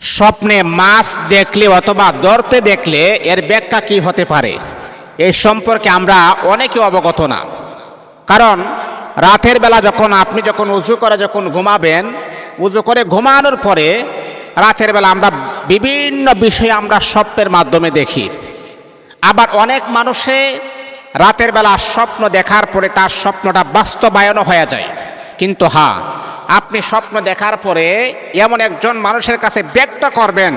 স্বপ্নে মাছ দেখলে অথবা ধরতে দেখলে এর ব্যাখ্যা কি হতে পারে? এই সম্পর্কে আমরা অনেকে অবগত না। কারণ রাতের বেলা যখন আপনি যখন উজু করে যখন ঘুমাবেন, উজু করে ঘুমানোর পরে রাতের বেলা আমরা বিভিন্ন বিষয়ে আমরা স্বপ্নের মাধ্যমে দেখি। আবার অনেক মানুষে রাতের বেলা স্বপ্ন দেখার পরে তার স্বপ্নটা বাস্তবায়নও হয়ে যায়। কিন্তু হ্যাঁ আপনি স্বপ্ন দেখার পরে এমন একজন মানুষের কাছে ব্যক্ত করবেন,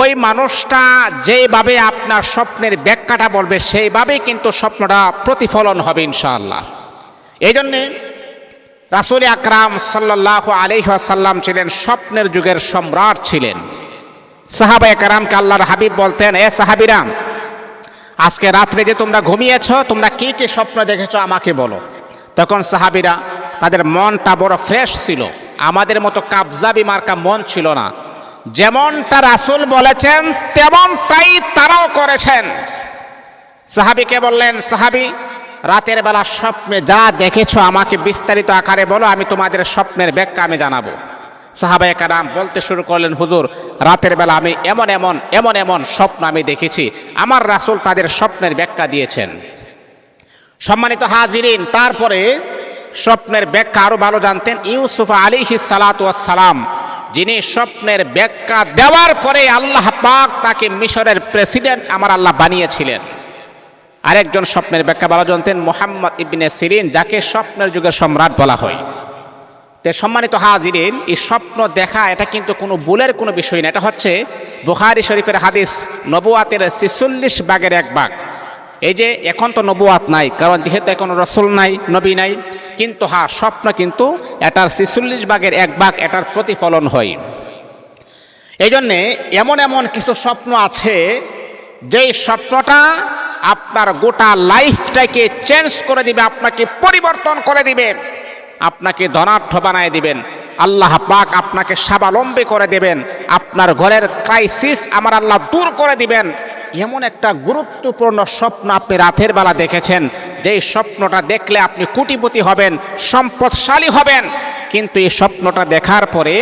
ওই মানুষটা যেইভাবে আপনার স্বপ্নের ব্যাখ্যাটা বলবে, সেইভাবেই কিন্তু স্বপ্নটা প্রতিফলন হবে ইনশাআল্লাহ। এই জন্যে রাসুল আকরাম সাল্লাহ আলিহাসাল্লাম ছিলেন স্বপ্নের যুগের সম্রাট ছিলেন। সাহাবা একরামকে আল্লাহর হাবিব বলতেন, এ সাহাবিরাম আজকে রাত্রে যে তোমরা ঘুমিয়েছ, তোমরা কি কি স্বপ্ন দেখেছ আমাকে বলো। তখন সাহাবিরা তাদের মনটা বড় ফ্রেশ ছিল। আমাদের মতো কাবজাবি মার্কা মন ছিল না। যেমনটা রাসুল বলেছেন, তেমনটাই তারাও করেছেন। সাহাবিকে বললেন, সাহাবি, রাতের বেলা স্বপ্নে যা দেখেছ আমাকে বিস্তারিত আকারে বলো, আমি তোমাদের স্বপ্নের ব্যাখ্যা আমি জানাব। সাহাবায়ে কারাম বলতে শুরু করলেন, হুজুর, রাতের বেলা আমি এমন এমন এমন এমন স্বপ্ন আমি দেখেছি। আমার রাসুল তাদের স্বপ্নের ব্যাখ্যা দিয়েছেন। সম্মানিত হাজিরিন, তারপরে স্বপ্নের ব্যাখ্যা আরও ভালো জানতেন। ইউসুফ আলিহি সালাম যিনি স্বপ্নের ব্যাখ্যা দেওয়ার পরে আল্লাহ পাক তাকে মিশরের প্রেসিডেন্ট আমার আল্লাহ বানিয়েছিলেন। আরেকজন স্বপ্নের ব্যাখ্যা ভালো জানতেন, মোহাম্মদ ইবিনে সিরিন, যাকে স্বপ্নের যুগের সম্রাট বলা হয়। তে সম্মানিত হাজিরিন, এই স্বপ্ন দেখা, এটা কিন্তু কোনো বুলের কোনো বিষয় না। এটা হচ্ছে বুখারি শরীফের হাদিস, নবুয়াতের ছিচল্লিশ বাগের এক বাঘ এই যে এখন তো নবুয়াত নাই, কারণ যেহেতু এখন রসুল নাই, নবী নাই, কিন্তু হ্যাঁ স্বপ্ন কিন্তু এটার ছিচল্লিশ বাগের এক বাঘ এটার প্রতিফলন হয়। এই জন্যে এমন এমন কিছু স্বপ্ন আছে, যেই স্বপ্নটা আপনার গোটা লাইফটাকে চেঞ্জ করে দিবে, আপনাকে পরিবর্তন করে দিবে, আপনাকে ধনাঢ্য বানায় দিবেন, আল্লাহ পাক আপনাকে স্বাবলম্বী করে দেবেন, আপনার ঘরের ক্রাইসিস আমার আল্লাহ দূর করে দিবেন এমন একটা গুরুত্বপূর্ণ স্বপ্ন আপনি রাতের বেলা দেখেছেন। যেই স্বপ্নটা দেখলে আপনি কোটিপতি হবেন, সম্পদশালী হবেন। কিন্তু এই স্বপ্নটা দেখার পরে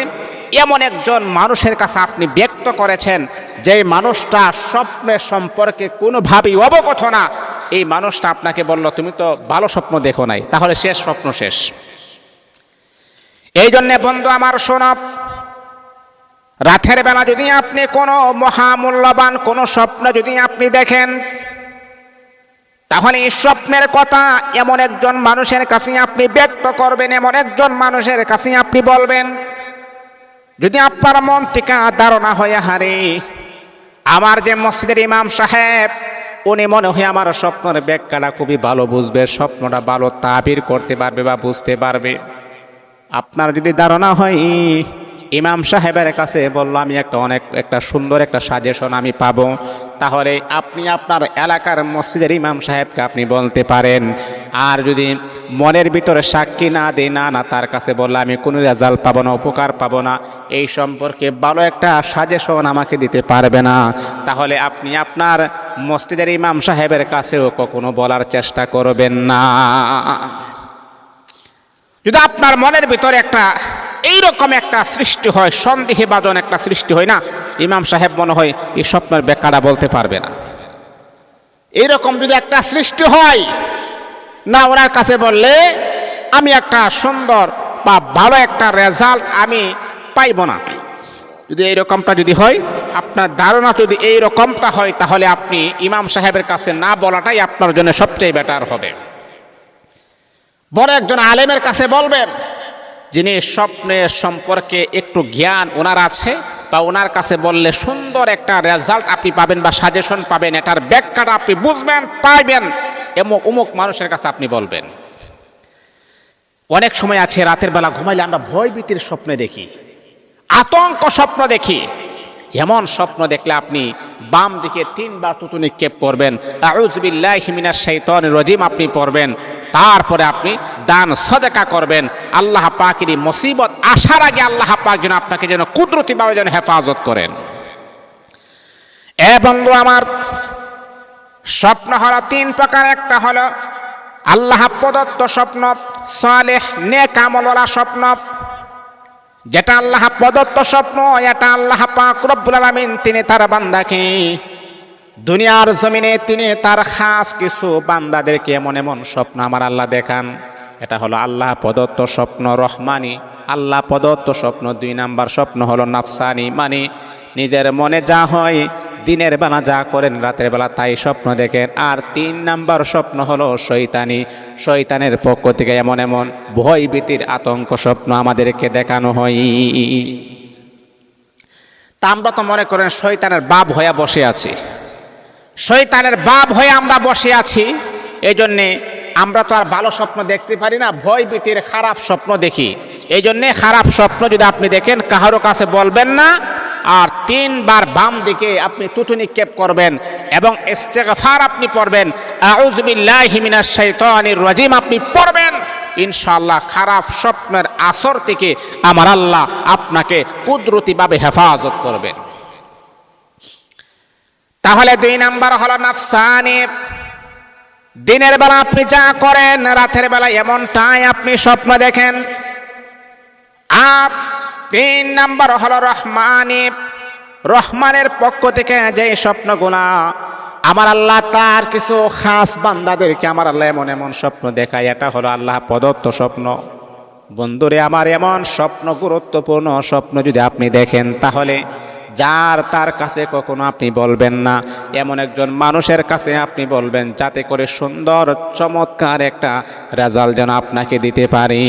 এমন একজন মানুষের কাছে আপনি ব্যক্ত করেছেন যে মানুষটা স্বপ্নের সম্পর্কে কোনোভাবেই অবগত না। এই মানুষটা আপনাকে বলল, তুমি তো ভালো স্বপ্ন দেখো নাই, তাহলে শেষ স্বপ্ন শেষ। এই জন্যে বন্ধু আমার শোনব রাতের বেলা যদি আপনি কোনো মহামূল্যবান, কোনো স্বপ্ন যদি আপনি দেখেন, তাহলে এই স্বপ্নের কথা এমন একজন মানুষের কাছে আপনি ব্যক্ত করবেন, এমন একজন মানুষের কাছে আপনি বলবেন, যদি আপনার মন থেকে ধারণা হয়ে, হারে, আমার যে মসজিদের ইমাম সাহেব, উনি মনে হয় আমার স্বপ্নের ব্যাখ্যাটা খুবই ভালো বুঝবে, স্বপ্নটা ভালো তাবির করতে পারবে বা বুঝতে পারবে। আপনার যদি ধারণা হয় ইমাম সাহেবের কাছে বলল, আমি একটা অনেক, একটা সুন্দর একটা সাজেশন আমি পাবো। তাহলে আপনি আপনার এলাকার মসজিদের ইমাম সাহেবকে আপনি বলতে পারেন। আর যদি মনের ভিতরে সাক্ষী না দিই না না, তার কাছে বললে, আমি কোনো রেজাল্ট পাবো না, উপকার পাবো না। এই সম্পর্কে ভালো একটা সাজেশন আমাকে দিতে পারবে না। তাহলে আপনি আপনার মসজিদের ইমাম সাহেবের কাছেও কখনো বলার চেষ্টা করবেন না। যদি আপনার মনের ভিতরে একটা এইরকম একটা সৃষ্টি হয় সন্দেহে বাজন একটা সৃষ্টি হয় না? ইমাম সাহেব মনে হয় এই স্বপ্নের ব্যাখ্যাটা বলতে পারবে না। এইরকম যদি একটা সৃষ্টি হয়, না, ওনার কাছে বললে, আমি একটা সুন্দর বা ভালো একটা রেজাল্ট আমি পাইব না। যদি এইরকমটা যদি হয়, আপনার ধারণা যদি এই রকমটা হয়, তাহলে আপনি ইমাম সাহেবের কাছে না বলাটাই আপনার জন্য সবচেয়ে বেটার হবে। বড় একজন আলেমের কাছে বলবেন যিনি স্বপ্নের সম্পর্কে একটু জ্ঞান ওনার আছে বা ওনার কাছে বললে সুন্দর একটা রেজাল্ট আপনি পাবেন বা সাজেশন পাবেন, এটার ব্যাখ্যাটা আপনি বুঝবেন, পাইবেন। এমন উমুক মানুষের কাছে আপনি বলবেন। অনেক সময় আছে, রাতের বেলা ঘুমাইলে আমরা ভয়ভীতির স্বপ্নে দেখি, আতঙ্ক স্বপ্ন দেখি। এমন স্বপ্ন দেখলে আপনি বাম দিকে তিনবার তুতু নিক্ষেপ করবেন। আউজবিল্লাহ মিনাশ শাইতানির রজিম আপনি পড়বেন। তারপরে আপনি দান, সদেকা করবেন। আল্লাহ পাকের মুসিবত আসার আগে আল্লাহ পাক যেন আপনাকে যেন কুদরতিভাবে যেন হেফাজত করেন। এ বন্ধু আমার, স্বপ্ন হলো তিন প্রকার। একটা হলো আল্লাহ প্রদত্ত স্বপ্ন, সালেহ নেক আমলওয়ালা স্বপ্ন। যেটা আল্লাহ প্রদত্ত স্বপ্ন, এটা আল্লাহ পাক রব্বুল আলামিন তিনি তার বান্দাকে, দুনিয়ার জমিনে তিনি তার খাস কিছু বান্দাদেরকে এমন এমন স্বপ্ন আমার আল্লাহ দেখান। এটা হলো আল্লাহ প্রদত্ত স্বপ্ন রহমানি। আল্লাহ প্রদত্ত স্বপ্ন দুই নাম্বার স্বপ্ন হলো নাফসানি মানে নিজের মনে যা হয় দিনের বেলা যা করেন রাতের বেলা তাই স্বপ্ন দেখেন। আর তিন নাম্বার স্বপ্ন হলো শৈতানি শৈতানের পক্ষ থেকে এমন এমন ভয় ভীতির আতঙ্ক স্বপ্ন আমাদেরকে দেখানো হয়। তা আমরা তো মনে করেন শৈতানের বাপ হয়ে বসে আছি। শৈতানের বাপ হয়ে আমরা বসে আছি। এই জন্যে আমরা তো আর ভালো স্বপ্ন দেখতে পারি না, ভয় ভীতির খারাপ স্বপ্ন দেখি। এই জন্যে খারাপ স্বপ্ন যদি আপনি দেখেন কাহারও কাছে বলবেন না, আর তিনবার বাম দিকে আপনি তুতু নিক্ষেপ করবেন এবং ইস্তেগফার আপনি পড়বেন। রাজিম আপনি পড়বেন। ইনশাআল্লাহ খারাপ স্বপ্নের আসর থেকে আমার আল্লাহ আপনাকে কুদরতিভাবে হেফাজত করবেন। তাহলে দুই নাম্বার হলো নাফসানি। দিনের বেলা আপনি যা করেন, রাতের বেলা এমনটাই আপনি স্বপ্ন দেখেন। আর তিন নাম্বার হলো রহমানি। রহমানের পক্ষ থেকে যে স্বপ্নগুলা আমার আল্লাহ তার কিছু খাস বান্দাদেরকে আমার আল্লাহ এমন এমন স্বপ্ন দেখায়, এটা হলো আল্লাহ প্রদত্ত স্বপ্ন। বন্ধুরে, আমার এমন স্বপ্ন গুরুত্বপূর্ণ স্বপ্ন যদি আপনি দেখেন, তাহলে যার তার কাছে কখনো আপনি বলবেন না। এমন একজন মানুষের কাছে আপনি বলবেন, যাতে করে সুন্দর, চমৎকার একটা রেজাল্ট যেন আপনাকে দিতে পারি।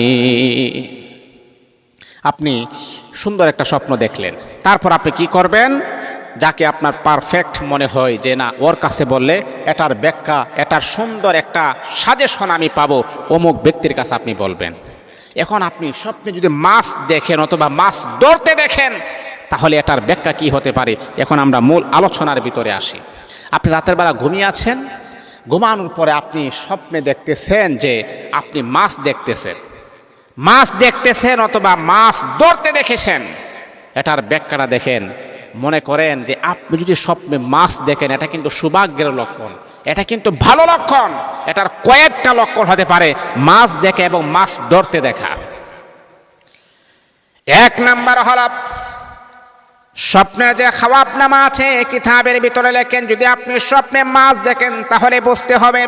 আপনি সুন্দর একটা স্বপ্ন দেখলেন। তারপর আপনি কি করবেন? যাকে আপনার পারফেক্ট মনে হয় যে না, ওর কাছে বললে, এটার ব্যাখ্যা, এটার সুন্দর একটা সাজেশন আমি পাবো। অমুক ব্যক্তির কাছে আপনি বলবেন। এখন আপনি স্বপ্নে যদি মাছ দেখেন অথবা মাছ ধরতে দেখেন তাহলে এটার ব্যাখ্যা কি হতে পারে? এখন আমরা মূল আলোচনার ভিতরে আসি। আপনি রাতের বেলা ঘুমিয়ে আছেন, ঘুমানোর পরে আপনি স্বপ্নে দেখতেছেন যে আপনি মাছ দেখতেছেন। মাছ দেখতেছেন অথবা মাছ ধরতে দেখেছেন। এটার ব্যাখ্যাটা দেখেন, মনে করেন যে আপনি যদি স্বপ্নে মাছ দেখেন, এটা কিন্তু সৌভাগ্যের লক্ষণ। এটা কিন্তু ভালো লক্ষণ। এটার কয়েকটা লক্ষণ হতে পারে, মাছ দেখে এবং মাছ ধরতে দেখা। এক নাম্বার হল স্বপ্নের যে খাওয়াব নামা আছে কিতাবের ভিতরে লেখেন, যদি আপনি স্বপ্নে মাছ দেখেন, তাহলে বুঝতে হবে,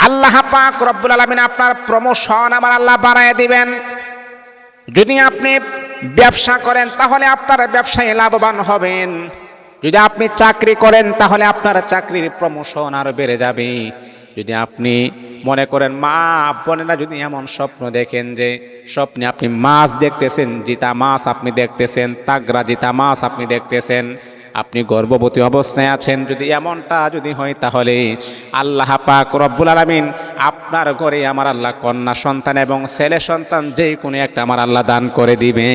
আল্লাহ পাক রব্বুল আলমিন আপনার প্রমোশন আমার আল্লাহ বাড়ায় দিবেন। যদি আপনি ব্যবসা করেন, তাহলে আপনার ব্যবসায় লাভবান হবেন। যদি আপনি চাকরি করেন, তাহলে আপনার চাকরির প্রমোশন আরও বেড়ে যাবে। যদি আপনি মনে করেন, মা বোনেরা যদি এমন স্বপ্ন দেখেন যে স্বপ্নে আপনি মাছ দেখতেছেন, জিতা মাছ আপনি দেখতেছেন তাগরা জিতা মাছ আপনি দেখতেছেন, আপনি গর্ভবতী অবস্থায় আছেন, যদি এমনটা যদি হয় তাহলে আল্লাহ পাক রব্বুল আলমিন আপনার ঘরে আমার আল্লাহ কন্যা সন্তান এবং ছেলে সন্তান যে কোনো একটা আমার আল্লাহ দান করে দিবে।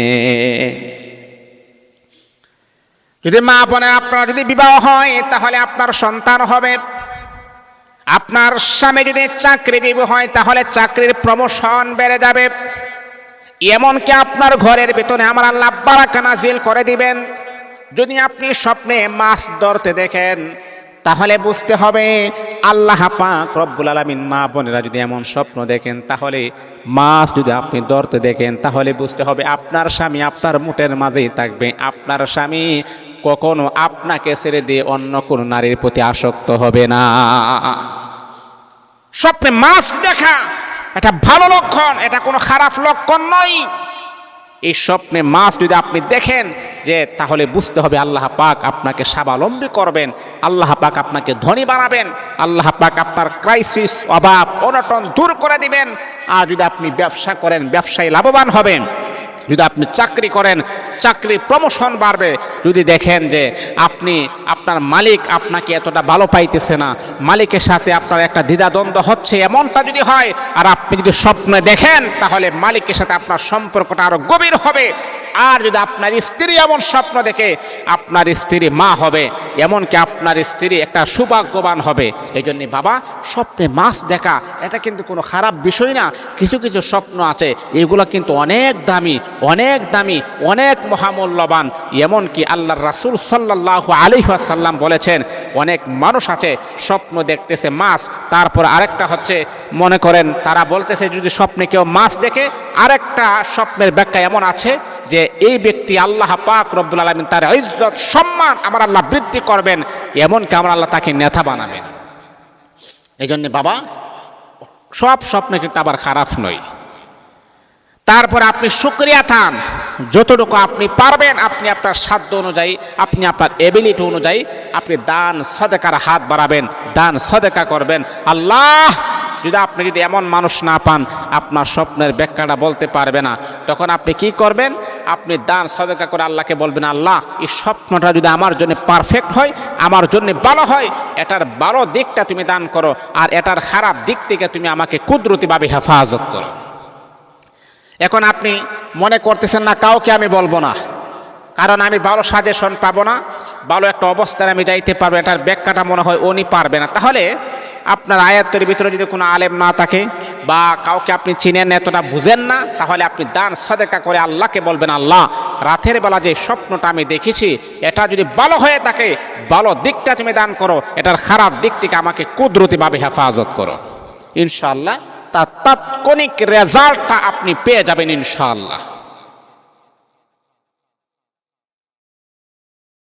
যদি মা বোনের, আপনার যদি বিবাহ হয়, তাহলে আপনার সন্তান হবে। আপনার স্বামী যদি চাকরিজীবী হয়, তাহলে চাকরির প্রমোশন বেড়ে যাবে। এমনকি আপনার ঘরের ভিতরে আমার আল্লাহ বারাকা নাজিল করে দিবেন। যদি আপনি স্বপ্নে মাছ ধরতে দেখেন, তাহলে বুঝতে হবে আল্লাহ পাক রব্বুল আলমিন মা বোনেরা যদি এমন স্বপ্ন দেখেন, তাহলে মাছ যদি আপনি ধরতে দেখেন, তাহলে বুঝতে হবে আপনার স্বামী আপনার মুটের মাঝেই থাকবে। আপনার স্বামী কখনো আপনাকে ছেড়ে দিয়ে অন্য কোনো নারীর প্রতি আসক্ত হবে না। স্বপ্নে মাছ দেখা, এটা ভালো লক্ষণ, এটা কোনো খারাপ লক্ষণ নয়। এই স্বপ্নে মাছ যদি আপনি দেখেন, যে তাহলে বুঝতে হবে আল্লাহ পাক আপনাকে স্বাবলম্বী করবেন, আল্লাহ পাক আপনাকে ধনী বানাবেন, আল্লাহ পাক আপনার ক্রাইসিস অভাব, অনটন দূর করে দিবেন। আর যদি আপনি ব্যবসা করেন, ব্যবসায় লাভবান হবেন। যদি আপনি চাকরি করেন চাকরি প্রমোশন বাড়বে। যদি দেখেন যে আপনি, আপনার মালিক আপনাকে এতটা ভালো পাইতেছে না, মালিকের সাথে আপনার একটা দ্বিধাদ্বন্দ্ব হচ্ছে, এমনটা যদি হয়, আর আপনি যদি স্বপ্নে দেখেন, তাহলে মালিকের সাথে আপনার সম্পর্কটা আরও গভীর হবে। আর যদি আপনার স্ত্রী এমন স্বপ্ন দেখে, আপনার স্ত্রী মা হবে, এমনকি আপনার স্ত্রী একটা সৌভাগ্যবান হবে। এই জন্যে বাবা, স্বপ্নে মাছ দেখা, এটা কিন্তু কোনো খারাপ বিষয় না। কিছু কিছু স্বপ্ন আছে, এগুলো কিন্তু অনেক দামি অনেক দামি, অনেক মহামূল্যবান, এমনকি আল্লাহর রাসূল সাল্লাহ আলিহাসাল্লাম বলেছেন, অনেক মানুষ আছে, স্বপ্ন দেখতেছে মাছ, তারপর আরেকটা হচ্ছে, মনে করেন তারা বলতেছে যদি স্বপ্নে কেউ মাছ দেখে, আরেকটা স্বপ্নের ব্যাখ্যা এমন আছে যে এই ব্যক্তি আল্লাহ পাক রব্বুল আলমিন তার ইজ্জত, সম্মান আমার আল্লাহ বৃদ্ধি করবেন, এমনকি আমার আল্লাহ তাকে নেতা বানাবেন। এই জন্য বাবা, সব স্বপ্ন কিন্তু আবার খারাপ নয়। তারপর আপনি শুক্রিয়া থান। যতটুকু আপনি পারবেন, আপনি আপনার সাধ্য অনুযায়ী, আপনি আপনার এবিলিটি অনুযায়ী আপনি দান, সদেকার হাত বাড়াবেন, দান, সদেকা করবেন। আল্লাহ, যদি আপনি যদি এমন মানুষ না পান, আপনার স্বপ্নের ব্যাখ্যাটা বলতে পারবে না। তখন আপনি কি করবেন? আপনি দান, সদেকা করে আল্লাহকে বলবেন, আল্লাহ, এই স্বপ্নটা যদি আমার জন্য পারফেক্ট হয়, আমার জন্য ভালো হয়, এটার ভালো দিকটা তুমি দান করো, আর এটার খারাপ দিক থেকে তুমি আমাকে কুদরতিভাবে হেফাজত করো। এখন আপনি মনে করতেছেন না, কাউকে আমি বলব না। কারণ আমি ভালো সাজেশন পাবো না, ভালো একটা অবস্থায় আমি যাইতে পারব এটার ব্যাখ্যাটা মনে হয় উনি পারবে না। তাহলে আপনার আয়ত্তের ভিতরে যদি কোনো আলেম না থাকে বা কাউকে আপনি চিনেন এতটা বুঝেন না, তাহলে আপনি দান, সদেকা করে আল্লাহকে বলবেন, আল্লাহ, রাতের বেলা যে স্বপ্নটা আমি দেখেছি, এটা যদি ভালো হয়ে থাকে, ভালো দিকটা তুমি দান করো, এটার খারাপ দিক থেকে আমাকে কুদরতিভাবে হেফাজত করো। ইনশাআল্লাহ তার তাৎক্ষণিক রেজাল্টটা আপনি পেয়ে যাবেন ইনশাআল্লাহ।